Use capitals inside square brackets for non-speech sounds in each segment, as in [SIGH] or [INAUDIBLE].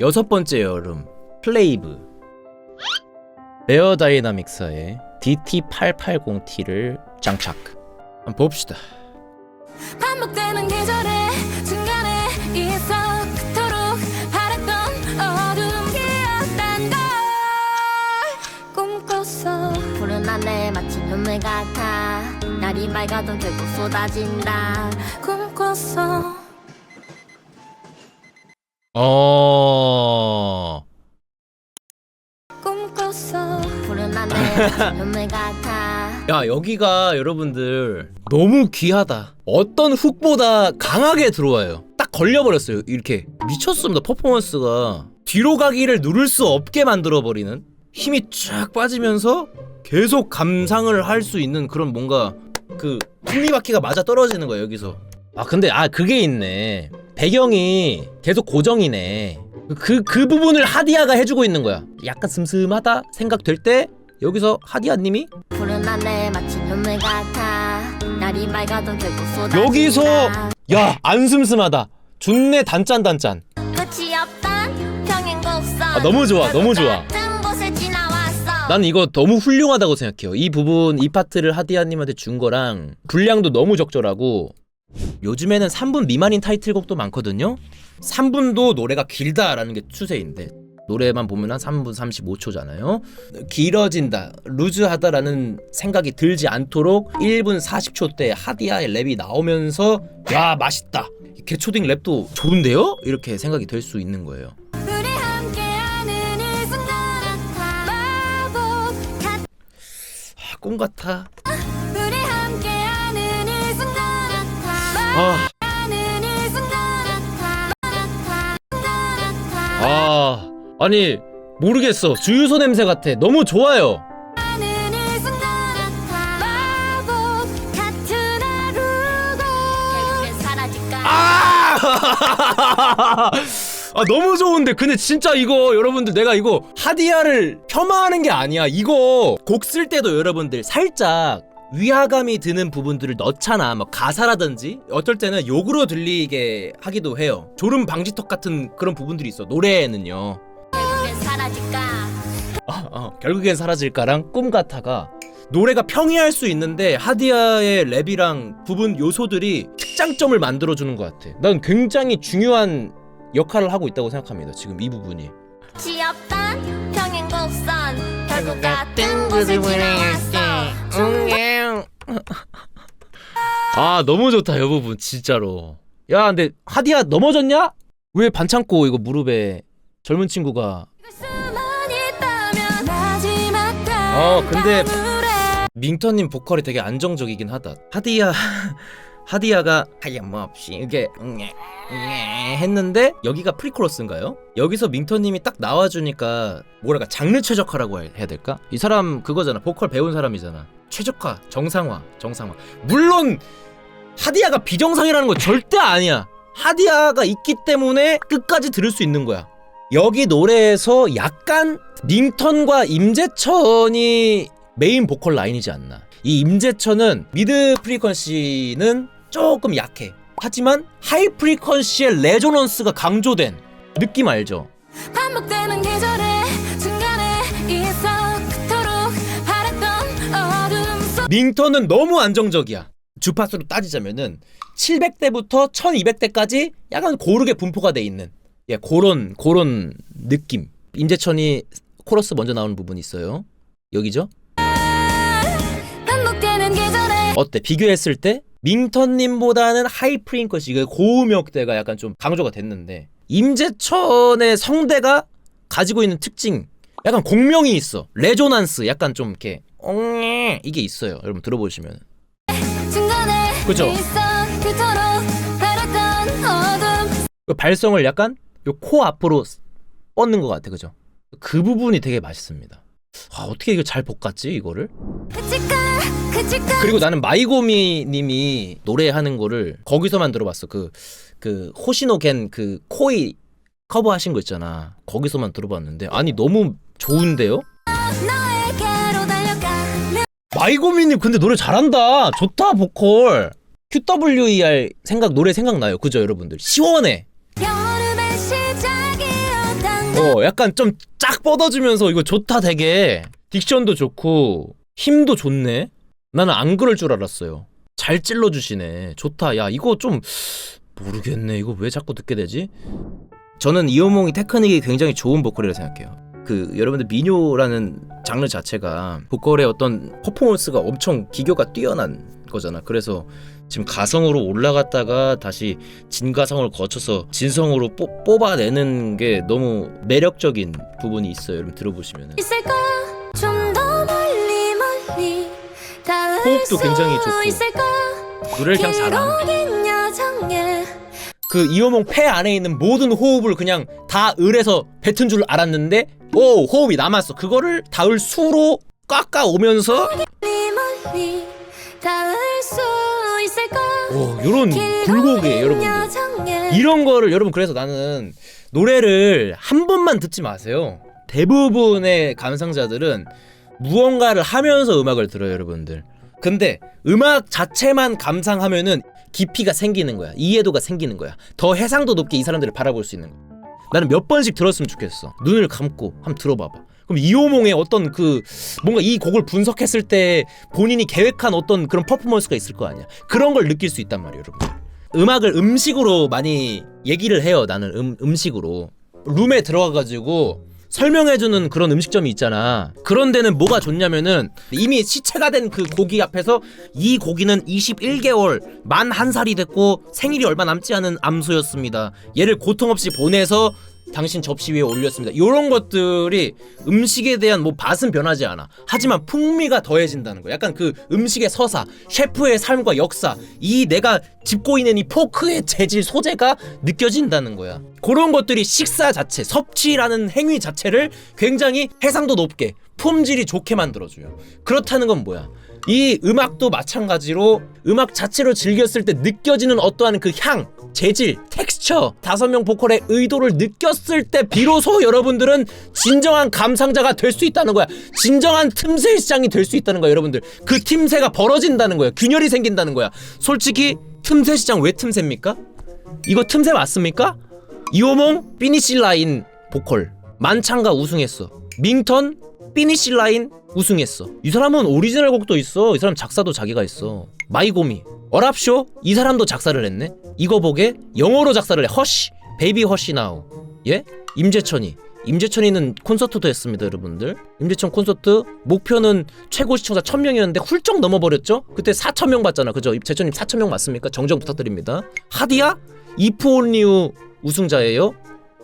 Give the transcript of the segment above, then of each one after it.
여섯 번째 여름 플레이브. 베어 다이나믹스의 DT880T를 장착. 한번 봅시다. 반복되는 계절의 중간에 있어 그토록 바랬던 어두운 기억단 걸 꿈꿨어 푸른 하늘 마치 눈물 같아. 날이 맑아도 결국 쏟아진다. 꿈꿨어 어... 꿈꿨어 푸른 하늘 눈물 같아. 야 여기가 여러분들 너무 귀하다. 어떤 훅보다 강하게 들어와요. 딱 걸려버렸어요 이렇게. 미쳤습니다 퍼포먼스가. 뒤로 가기를 누를 수 없게 만들어버리는 힘이 쫙 빠지면서 계속 감상을 할 수 있는 그런 뭔가 그 톱니바퀴가 맞아 떨어지는 거야 여기서. 아 근데 아 그게 있네 배경이 계속 고정이네. 그, 그 부분을 하디아가 해주고 있는 거야. 약간 슴슴하다 생각될 때 여기서 하디아님이 푸른 하늘 마치 눈물 같아. 날이 맑아도 결국 쏟아진다. 여기서 야 안 슴슴하다. 존내 단짠단짠. 끝이 없던 평행 곡선 아, 너무 좋아, 너무 좋아. 같은 곳을 지나왔어. 난 이거 너무 훌륭하다고 생각해요. 이 부분 이 파트를 하디아님한테 준 거랑 분량도 너무 적절하고 요즘에는 3분 미만인 타이틀곡도 많거든요. 3분도 노래가 길다라는 게 추세인데 노래만 보면 한 3분 35초잖아요. 길어진다 루즈하다라는 생각이 들지 않도록 1분 40초 때 하디아의 랩이 나오면서 야 맛있다. 개초딩 랩도 좋은데요? 이렇게 생각이 될 수 있는 거예요. 아, 꿈 같아 아 아니 모르겠어. 주유소 냄새 같아. 너무 좋아요. 아! [LAUGHS] 아 너무 좋은데. 근데 진짜 이거 여러분들 내가 이거 하디아를 폄하하는 게 아니야. 이거 곡 쓸 때도 여러분들 살짝 위화감이 드는 부분들을 넣잖아. 뭐 가사라든지. 어떨 때는 욕으로 들리게 하기도 해요. 졸음 방지턱 같은 그런 부분들이 있어 노래에는요. 결국엔 사라질까? 어, 어, 결국엔 사라질까랑 꿈 같아가 노래가 평이할 수 있는데 하디아의 랩이랑 부분 요소들이 특장점을 만들어주는 것 같아. 난 굉장히 중요한 역할을 하고 있다고 생각합니다. 지금 이 부분이. 없던 평행 곡선 결국 같은 곳을 지나왔어 [LAUGHS] 아 너무 좋다 이 부분 진짜로. 야 근데 하디아 넘어졌냐? 왜 반창고 이거 무릎에 젊은 친구가 어, 근데- 밍턴님 보컬이 되게 안정적이긴 하다. 하디야 [LAUGHS] 하디야가 하염없이 이게 응애 응애 했는데 여기가 프리코러스인가요? 여기서 밍턴님이 딱 나와주니까 뭐랄까 장르 최적화라고 해야 될까? 이 사람 그거잖아 보컬 배운 사람이잖아. 최적화 정상화 정상화. 물론 하디야가 비정상이라는 건 절대 아니야. 하디야가 있기 때문에 끝까지 들을 수 있는 거야. 여기 노래에서 약간 닝턴과 임재천이 메인 보컬 라인이지 않나. 이 임재천은 미드 프리퀀시는 조금 약해. 하지만 하이 프리퀀시의 레조넌스가 강조된 느낌 알죠? 반복되는 계절의 중간에 닝턴은 너무 안정적이야. 주파수로 따지자면은 700대부터 1200대까지 약간 고르게 분포가 돼 있는 예, 그런 그런 느낌. 임재천이 코러스 먼저 나오는 부분이 있어요. 여기죠? 어때? 비교했을 때 밍턴님보다는 하이 그 고음역대가 약간 좀 강조가 됐는데 임재천의 성대가 가지고 있는 특징 약간 공명이 있어 레조난스 약간 좀 이렇게 엉 이게 있어요 여러분 들어보시면 그죠? 그 발성을 약간 요 코 앞으로 뻗는 것 같아 그죠? 그 부분이 되게 맛있습니다 아 어떻게 이거 잘 볶았지 이거를? 그리고 나는 마이고미 님이 노래하는 거를 거기서만 들어봤어. 그, 그, 호시노겐 그 코이 커버하신 거 있잖아. 거기서만 들어봤는데. 아니, 너무 좋은데요? 너에게로 달려가 마이고미 님 근데 노래 잘한다. 좋다, 보컬. QWER 생각, 노래 생각나요. 그죠, 여러분들? 시원해. 어 약간 좀 쫙 뻗어주면서 이거 좋다 되게 딕션도 좋고 힘도 좋네 나는 안 그럴 줄 알았어요 잘 찔러 주시네 좋다 야 이거 좀 모르겠네 이거 왜 자꾸 듣게 되지 저는 이호몽이 테크닉이 굉장히 좋은 보컬이라 생각해요 그 여러분들 민요라는 장르 자체가 보컬의 어떤 퍼포먼스가 엄청 기교가 뛰어난 거잖아. 그래서 지금 가성으로 올라갔다가 다시 진가성을 거쳐서 진성으로 뽑, 뽑아내는 게 너무 매력적인 부분이 있어요. 여러분 들어보시면 호흡도 굉장히 수 좋고. 노래를 그냥 여정에 그 이호몽 폐 안에 있는 모든 호흡을 그냥 다 을에서 뱉은 줄 알았는데 오 호흡이 남았어. 그거를 닿을 수로 깎아 오면서 오 요런 굴곡이에요, 여러분들. 이런 거를 여러분 그래서 나는 노래를 한 번만 듣지 마세요. 대부분의 감상자들은 무언가를 하면서 음악을 들어요, 여러분들. 근데 음악 자체만 감상하면은 깊이가 생기는 거야. 이해도가 생기는 거야. 더 해상도 높게 이 사람들을 바라볼 수 있는 거야. 나는 몇 번씩 들었으면 좋겠어. 눈을 감고 한번 들어봐봐. 그럼 이호몽의 어떤 그 뭔가 이 곡을 분석했을 때 본인이 계획한 어떤 그런 퍼포먼스가 있을 거 아니야. 그런 걸 느낄 수 있단 말이에요, 여러분. 음악을 음식으로 많이 얘기를 해요. 나는 음, 음식으로 룸에 들어가가지고 설명해주는 그런 음식점이 있잖아. 그런 데는 뭐가 좋냐면은 이미 시체가 된 그 고기 앞에서 이 고기는 21개월 만 한 살이 됐고 생일이 얼마 남지 않은 암소였습니다. 얘를 고통 없이 보내서 당신 접시 위에 올렸습니다. 이런 것들이 음식에 대한 뭐 맛은 변하지 않아. 하지만 풍미가 더해진다는 거야. 약간 그 음식의 서사, 셰프의 삶과 역사, 이 내가 짚고 있는 이 포크의 재질, 소재가 느껴진다는 거야. 그런 것들이 식사 자체, 섭취라는 행위 자체를 굉장히 해상도 높게, 품질이 좋게 만들어줘요. 그렇다는 건 뭐야? 이 음악도 마찬가지로 음악 자체로 즐겼을 때 느껴지는 어떠한 그 향, 재질, 텍스처, 다섯 명 보컬의 의도를 느꼈을 때 비로소 여러분들은 진정한 감상자가 될 수 있다는 거야. 진정한 틈새 시장이 될 수 있다는 거야, 여러분들. 그 틈새가 벌어진다는 거야. 균열이 생긴다는 거야. 솔직히 틈새 시장 왜 틈새입니까? 이거 틈새 맞습니까? 이호몽 피니시 라인 보컬 만창가 우승했어. 밍턴 피니시 라인 우승했어. 이 사람은 오리지널 곡도 있어. 이 사람 작사도 자기가 했어. 마이고미 어랍쇼 이 사람도 작사를 했네. 이거 보게 영어로 작사를 해. 허쉬 베이비 허쉬 나우 예? 임재천이 임재천이는 콘서트도 했습니다, 여러분들. 임재천 콘서트 목표는 최고 시청자 1000명이었는데 훌쩍 넘어버렸죠? 그때 4000명 봤잖아. 그죠? 재천님 4000명 맞습니까? 정정 부탁드립니다. 하디야? 이프온리우 우승자예요.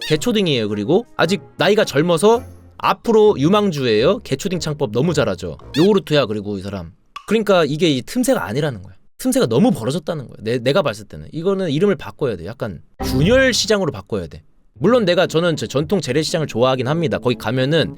개초딩이에요. 그리고 아직 나이가 젊어서 앞으로 유망주예요. 개초딩 창법 너무 잘하죠. 요구르트야 그리고 이 사람. 그러니까 이게 이 틈새가 아니라는 거야. 틈새가 너무 벌어졌다는 거야. 내, 내가 봤을 때는 이거는 이름을 바꿔야 돼. 약간 균열 시장으로 바꿔야 돼. 물론 내가 저는 저 전통 재래시장을 좋아하긴 합니다. 거기 가면은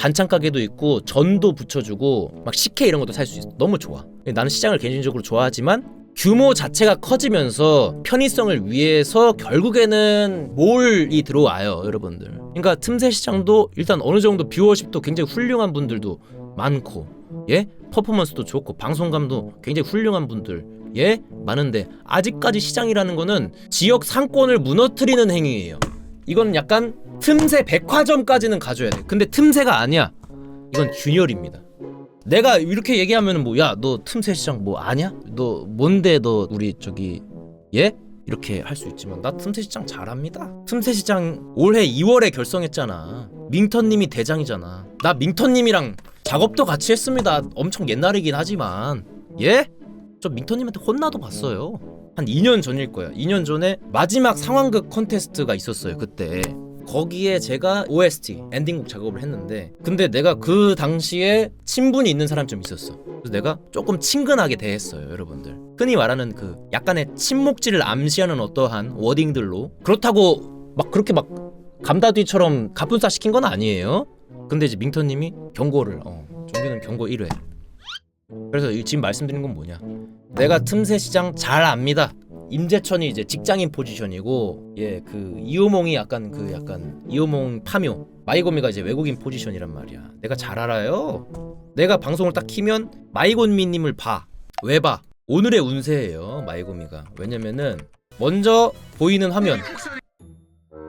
반찬 가게도 있고 전도 붙여주고 막 식혜 이런 것도 살 수 있어. 너무 좋아. 나는 시장을 개인적으로 좋아하지만 규모 자체가 커지면서 편의성을 위해서 결국에는 몰이 들어와요, 여러분들. 그러니까 틈새 시장도 일단 어느 정도 뷰어십도 굉장히 훌륭한 분들도 많고, 예? 퍼포먼스도 좋고 방송감도 굉장히 훌륭한 분들 예 많은데 아직까지 시장이라는 거는 지역 상권을 무너뜨리는 행위예요. 이건 약간 틈새 백화점까지는 가져야 돼. 근데 틈새가 아니야. 이건 균열입니다. 내가 이렇게 얘기하면 뭐야 너 틈새 시장 뭐 아냐? 너 뭔데 너 우리 저기 예? 이렇게 할 수 있지만 나 틈새 시장 잘합니다. 틈새 시장 올해 2월에 결성했잖아. 민턴님이 대장이잖아. 나 민턴님이랑 작업도 같이 했습니다. 엄청 옛날이긴 하지만 예? 저 민턴님한테 혼나도 봤어요. 한 2년 전일 거야. 2년 전에 마지막 상황극 콘테스트가 있었어요. 그때 거기에 제가 OST 엔딩곡 작업을 했는데 근데 내가 그 당시에 친분이 있는 사람이 좀 있었어. 그래서 내가 조금 친근하게 대했어요, 여러분들. 흔히 말하는 그 약간의 친목질을 암시하는 어떠한 워딩들로 그렇다고 막 그렇게 막 감다뒤처럼 가분싸 시킨 건 아니에요. 근데 이제 민터님이 경고를 어, 종규는 경고 1회. 그래서 이- 지금 말씀드린 건 뭐냐? 내가 틈새 시장 잘 압니다. 임재천이 이제 직장인 포지션이고 예 그 이호몽이 약간 그 약간 이호몽 파묘 마이고미가 이제 외국인 포지션이란 말이야 내가 잘 알아요 내가 방송을 딱 키면 마이곤미님을 봐 왜 봐? 오늘의 운세예요 마이고미가 왜냐면은 먼저 보이는 화면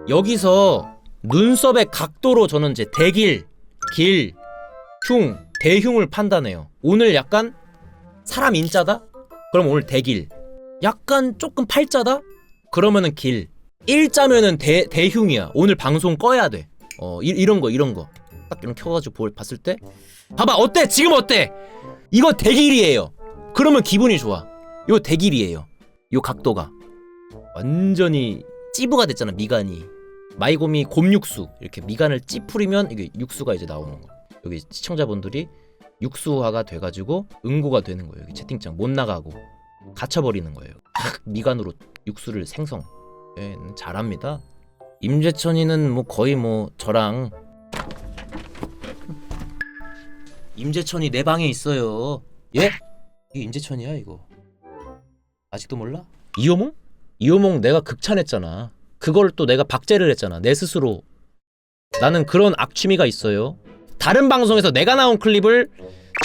여기서 눈썹의 각도로 저는 이제 대길, 길, 흉, 대흉을 판단해요. 오늘 약간 사람 인자다? 그럼 오늘 대길. 약간 조금 팔자다? 그러면은 길. 일자면은 대 대흉이야. 오늘 방송 꺼야 돼. 어 이, 이런 거 이런 거. 딱 이런 켜가지고 볼 봤을 때 봐봐 어때 지금 어때? 이거 대길이에요. 그러면 기분이 좋아. 이거 대길이에요. 이 각도가 완전히 찌부가 됐잖아 미간이. 마이곰이 곰육수 이렇게 미간을 찌푸리면 이게 육수가 이제 나오는 거야. 여기 시청자분들이 육수화가 돼가지고 응고가 되는 거예요. 여기 채팅창 못 나가고 갇혀버리는 거예요. 탁 미간으로 육수를 생성. 예, 잘합니다. 임재천이는 뭐 거의 뭐 저랑 임재천이 내 방에 있어요. 예? 이게 임재천이야 이거. 아직도 몰라? 이호몽? 이호몽 내가 극찬했잖아. 그걸 또 내가 박제를 했잖아. 내 스스로. 나는 그런 악취미가 있어요. 다른 방송에서 내가 나온 클립을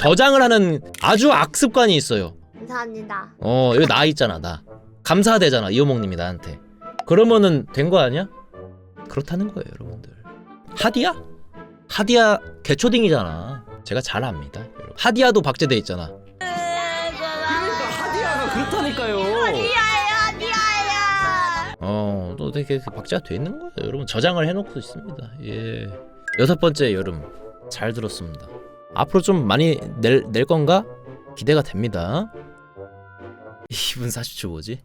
저장을 하는 아주 악습관이 있어요. 감사합니다. 어, 여기 나 있잖아, 나. 감사되잖아, 이호몽님이 나한테. 그러면은 된 거 아니야? 그렇다는 거예요, 여러분들. 하디야? 하디야 개초딩이잖아. 제가 잘 압니다. 여러분. 하디야도 박제돼 있잖아. 하디야가 그렇다니까요. 어, 또 되게 박제가 돼 있는 거예요, 여러분. 저장을 해놓고 있습니다. 예. 여섯 번째 여름 잘 들었습니다. 앞으로 좀 많이 낼, 낼 건가? 기대가 됩니다. 2분 40초 뭐지?